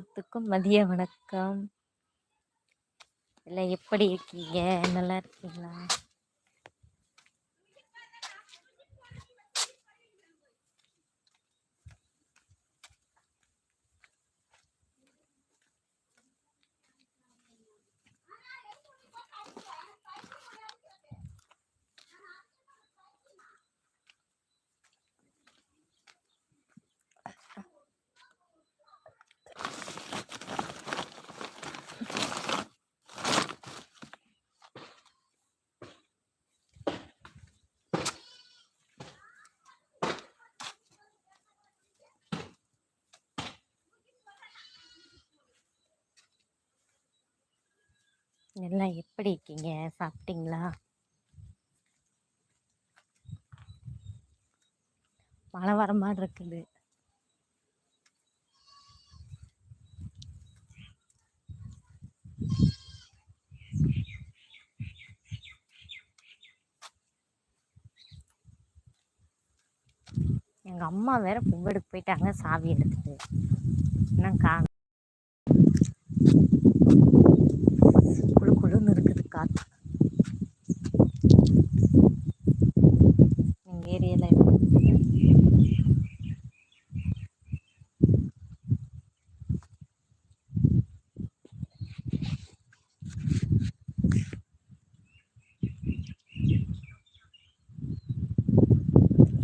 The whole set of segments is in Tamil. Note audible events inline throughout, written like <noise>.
எல்லாத்துக்கும் மதிய வணக்கம். எல்லாம் எப்படி இருக்கீங்க? நல்லா இருக்கீங்களா? எல்லாம் எப்படி இருக்கீங்க? சாப்பிட்டீங்களா? மழை வர மாதிரி இருக்குது. எங்க அம்மா வேற பூவெடுக்க போயிட்டாங்க சாவி எடுத்துட்டு. இன்னும் குழு குழுன்னு இருக்குது காற்று எங்கள் ஏரியாவில்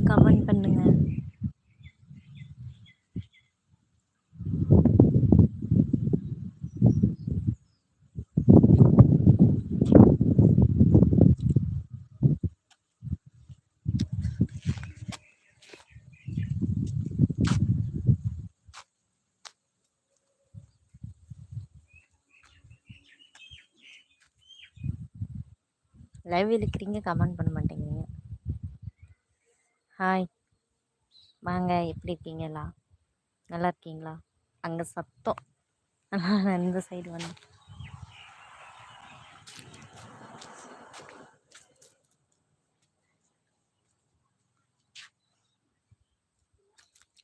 கமெண்ட் பண்ணுங்க லைவ் இருக்கிறீங்க கமெண்ட் பண்ண மாட்டேங்கிறீங்க ஹாய் வாங்க எப்படி இருக்கீங்களா நல்லா இருக்கீங்களா? அங்கே சத்தம். நான் இந்த சைடு வந்து.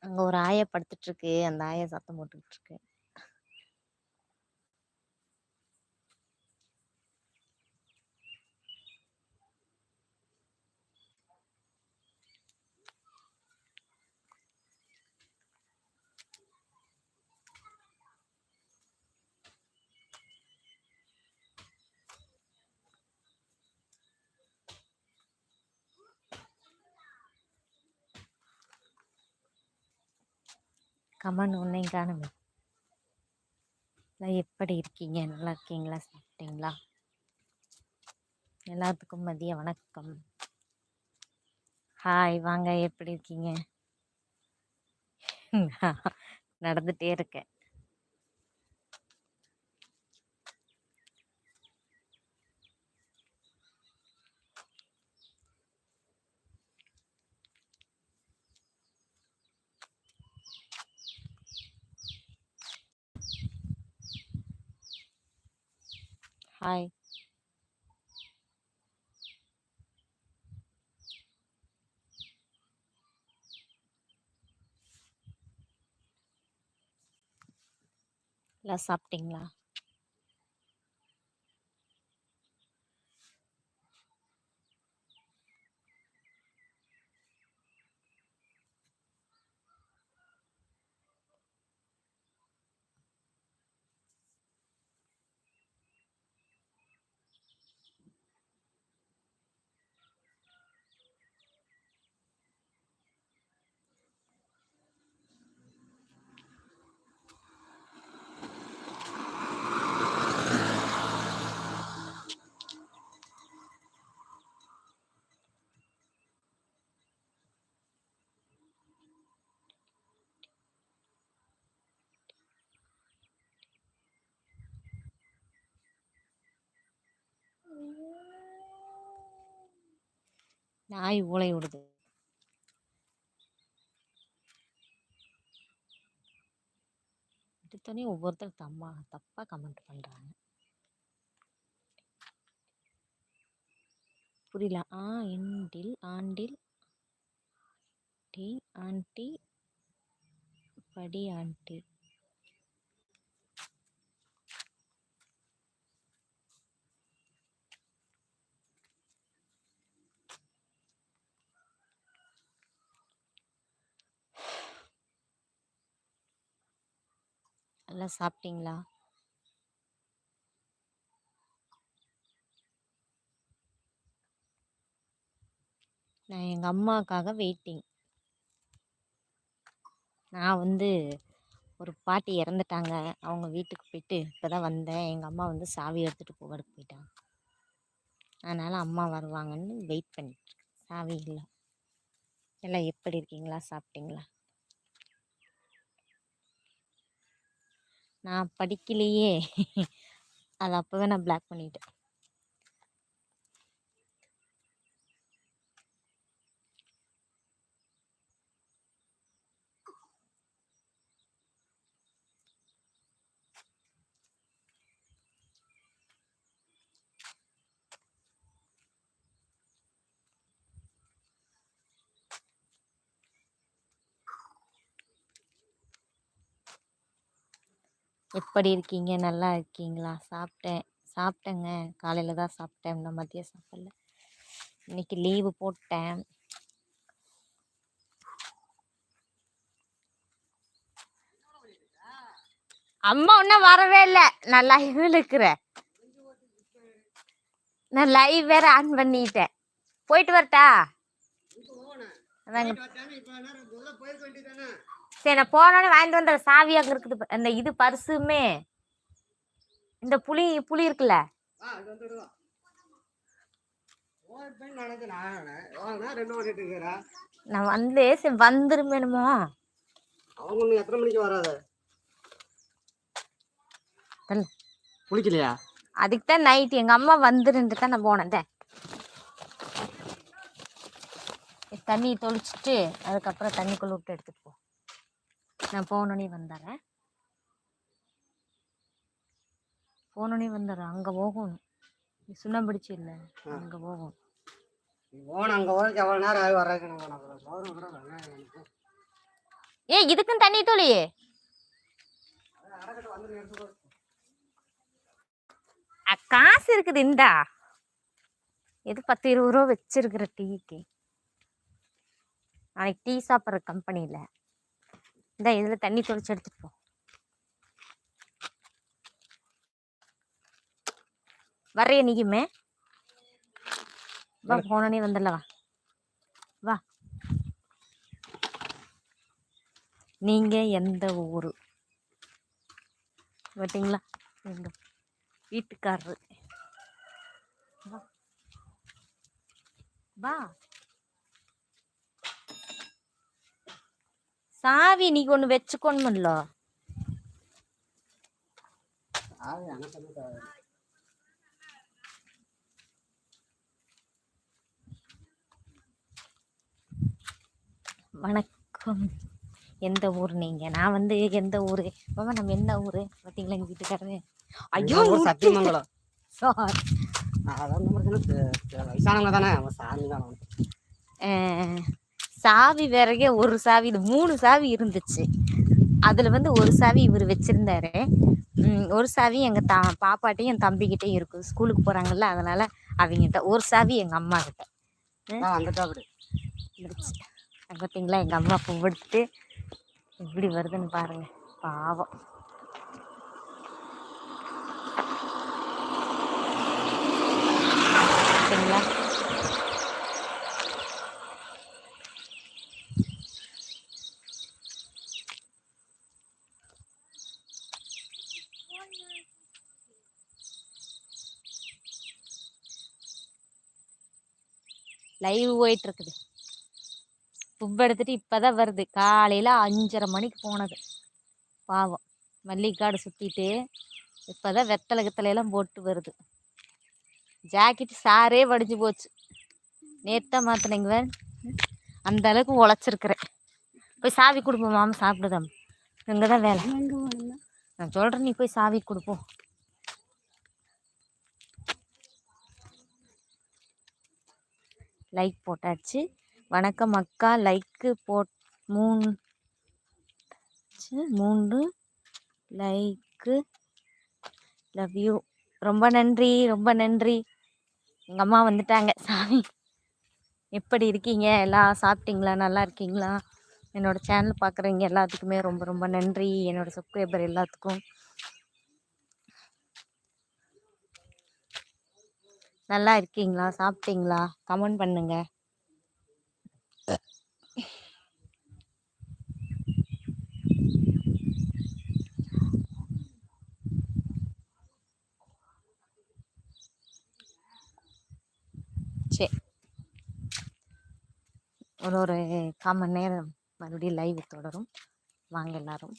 அங்கே ஒரு ஆயை படுத்துட்ருக்கு அந்த ஆயை சத்தம் போட்டுக்கிட்டு இருக்கு. கமன் ஒன்றையும் காணுமே. எல்லாம் எப்படி இருக்கீங்க? நல்லா இருக்கீங்களா? சாப்பிட்டீங்களா? எல்லாத்துக்கும் மதிய வணக்கம். ஹாய் வாங்க எப்படி இருக்கீங்க? <laughs> நடந்துட்டே இருக்கேன். ஹாய் எல்லாம் சாப்பிட்டீங்களா நாய் ஊளை விடுது எடுத்தோடனே ஒவ்வொருத்தர் தம்மா தப்பாக கமெண்ட் பண்ணுறாங்க புரியல. ஆ எண்டில் ஆண்டில் டி ஆண்டி படி ஆண்டி நல்லா சாப்பிட்டீங்களா? நான் எங்கள் அம்மாவுக்காக வெயிட்டிங் நான் வந்து ஒரு பாட்டி இறந்துட்டாங்க. அவங்க வீட்டுக்கு போயிட்டு இப்போ தான் வந்தேன். எங்கள் அம்மா வந்து சாவி எடுத்துகிட்டு போகிறதுக்கு போயிட்டாங்க. அதனால் அம்மா வருவாங்கன்னு வெயிட் பண்ணிட்டு சாவி இல்லை. எல்லாம் எப்படி இருக்கீங்களா? சாப்பிட்டீங்களா? நான் படிக்கலையே. அது அப்போவே நான் பிளாக் பண்ணிட்டேன். எப்படி இருக்கீங்க நல்லா இருக்கீங்களா சாப்பிட்டேன் சாப்பிட்டேங்க காலையில் தான் சாப்பிட்டேன் இன்னும் மதியம் சாப்பிடல இன்னைக்கு லீவு போட்டேன் அம்மா ஒன்றும் வரவே இல்லை நான் லைவில் இருக்கிறேன் நான் லைவ் வேற ஆன் பண்ணிட்டேன் போயிட்டு வரட்டா அதாங்க சரி நான் போனோடனே வாங்கிட்டு வந்த சாவி அங்கே இருக்குது. அந்த இது பர்ஸுமே. இந்த புளி புளி இருக்குல்ல? நான் வந்து சரி வந்துருமேனுமோ அவங்க எத்தனை மணிக்கு வராது. குளிக்கலையா? அதுக்கு தான் நைட் எங்கள் அம்மா வந்துருந்து தான் நான் போனேன். தண்ணி தொளிச்சிட்டு அதுக்கப்புறம் தண்ணிக்குள்ள விட்டு எடுத்துட்டு போ. நான் போனோடனே வந்துடுறேன் போனோடனே வந்துடுறேன் அங்கே போகணும். நீ சுண்ணம்பிடிச்சு இல்லை அங்கே போகணும். போன அங்க நேரம் ஆகி வர்றதுக்கு எனக்கு. ஏ இதுக்கும் தண்ணி. அ, காசு இருக்குது இந்தா. இது பத்து இருபது ரூபா வச்சிருக்கிற டீக்கு? நாளைக்கு டீ சாப்பிட்ற கம்பெனியில் இந்த இதில் தண்ணி தொளிச்சு எடுத்துட்டு போ. வரைய நீக்குமே வா போனோடனே வந்துடல வா. வா. நீங்க எந்த ஊரு? பார்த்தீங்களா எங்க வீட்டுக்காரரு. வா. சாவி ஆவி எனக்கு ஒண்ணும் தேவையில்ல. வணக்கம். எந்த ஊர் நீங்க? நான் வந்து எந்த ஊரு? மாமா நம்ம எந்த ஊரு? பார்த்தீங்களா எங்க வீட்டுக்காரரு? ஐயோ சத்தியமங்கலம். சாரி. அதான் தானே சாமி தான். சாவி விறகே ஒரு சாவி இது மூணு சாவி இருந்துச்சு. அதில் வந்து ஒரு சாவி இவர் வச்சுருந்தாரு. ஒரு சாவி எங்கள் தா பாப்பாட்டையும் என் தம்பிக்கிட்டையும் இருக்குது ஸ்கூலுக்கு போகிறாங்கல்ல அதனால் அவங்ககிட்ட ஒரு சாவி எங்கள் அம்மா கிட்ட. பார்த்தீங்களா எங்கள் அம்மா பூவெடுத்து எப்படி வருதுன்னு பாருங்க. பாவம் பார்த்தீங்களா லைவ் போயிட்டு இருக்குது புப் எடுத்துட்டு இப்பதான் வருது. காலையில அஞ்சரை மணிக்கு போனது. பாவம். மல்லிகாடு சுத்திட்டு இப்பதான் வெத்தலை கித்தலை எல்லாம் போட்டு வருது. ஜாக்கெட் சாரே வடிஞ்சு போச்சு. நேத்தா மாத்தினீங்க வேற அந்த அளவுக்கு உழைச்சிருக்கிறேன். போய் சாவி கொடுப்போம் மாமா சாப்பிடுதாம். இங்கே தான் வேலை நான் சொல்கிறேன் நீ போய் சாவி கொடுப்போம். லைக் போட்டாச்சு. வணக்கம் அக்கா. லைக்கு போட் மூணு மூன்று. Like love you. ரொம்ப நன்றி ரொம்ப நன்றி. எங்கள் அம்மா வந்துட்டாங்க. சாமி எப்படி இருக்கீங்க? எல்லாம் சாப்பிட்டீங்களா? நல்லா இருக்கீங்களா? என்னோட சேனல் பார்க்குறவங்க எல்லாத்துக்குமே ரொம்ப ரொம்ப நன்றி. என்னோட சப்ஸ்கிரைபர் எல்லாத்துக்கும் நல்லா இருக்கீங்களா? சாப்பிட்டீங்களா? கமெண்ட் பண்ணுங்க. சரி ஒரு ஒரு கால் மணி நேரம் மறுபடியும் லைவ் தொடரும். வாங்க எல்லாரும்.